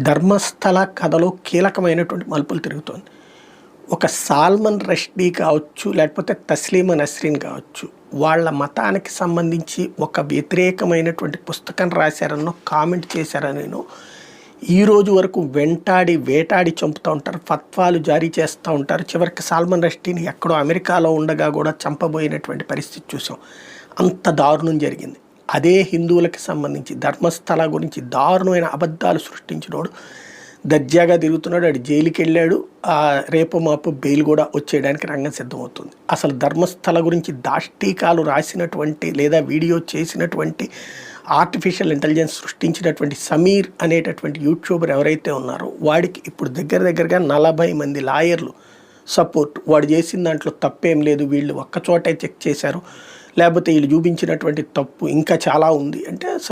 ధర్మస్థల కథలో కీలకమైనటువంటి మలుపులు తిరుగుతోంది. ఒక సాల్మన్ రష్డీ కావచ్చు లేకపోతే తస్లీమా నస్రీన్ కావచ్చు వాళ్ళ మతానికి సంబంధించి ఒక వ్యతిరేకమైనటువంటి పుస్తకం రాశారనో కామెంట్ చేశారనేనో ఈ రోజు వరకు వెంటాడి వేటాడి చంపుతూ ఉంటారు ఫత్వాలు జారీ చేస్తూ ఉంటారు. చివరికి సాల్మన్ రష్డీని ఎక్కడో అమెరికాలో ఉండగా కూడా చంపబోయినటువంటి పరిస్థితి చూసాం. అంత దారుణం జరిగింది. అదే హిందువులకి సంబంధించి ధర్మస్థల గురించి దారుణమైన అబద్ధాలు సృష్టించినోడు దర్జాగా తిరుగుతున్నాడు అటు జైలుకి వెళ్ళాడు ఆ రేపు మాపు బెయిల్ కూడా వచ్చేయడానికి రంగం సిద్ధమవుతుంది. అసలు ధర్మస్థల గురించి దాష్టీకాలు రాసినటువంటి లేదా వీడియో చేసినటువంటి ఆర్టిఫిషియల్ ఇంటెలిజెన్స్ సృష్టించినటువంటి సమీర్ అనేటటువంటి యూట్యూబర్ ఎవరైతే ఉన్నారో వాడికి ఇప్పుడు దగ్గర దగ్గరగా నలభై మంది లాయర్లు సపోర్ట్. వాడు చేసిన దాంట్లో తప్పేం లేదు వీళ్ళు ఒక్కచోటే చెక్ చేశారు. లేకపోతే వీళ్ళు చూపించినటువంటి తప్పు ఇంకా చాలా ఉంది. అంటే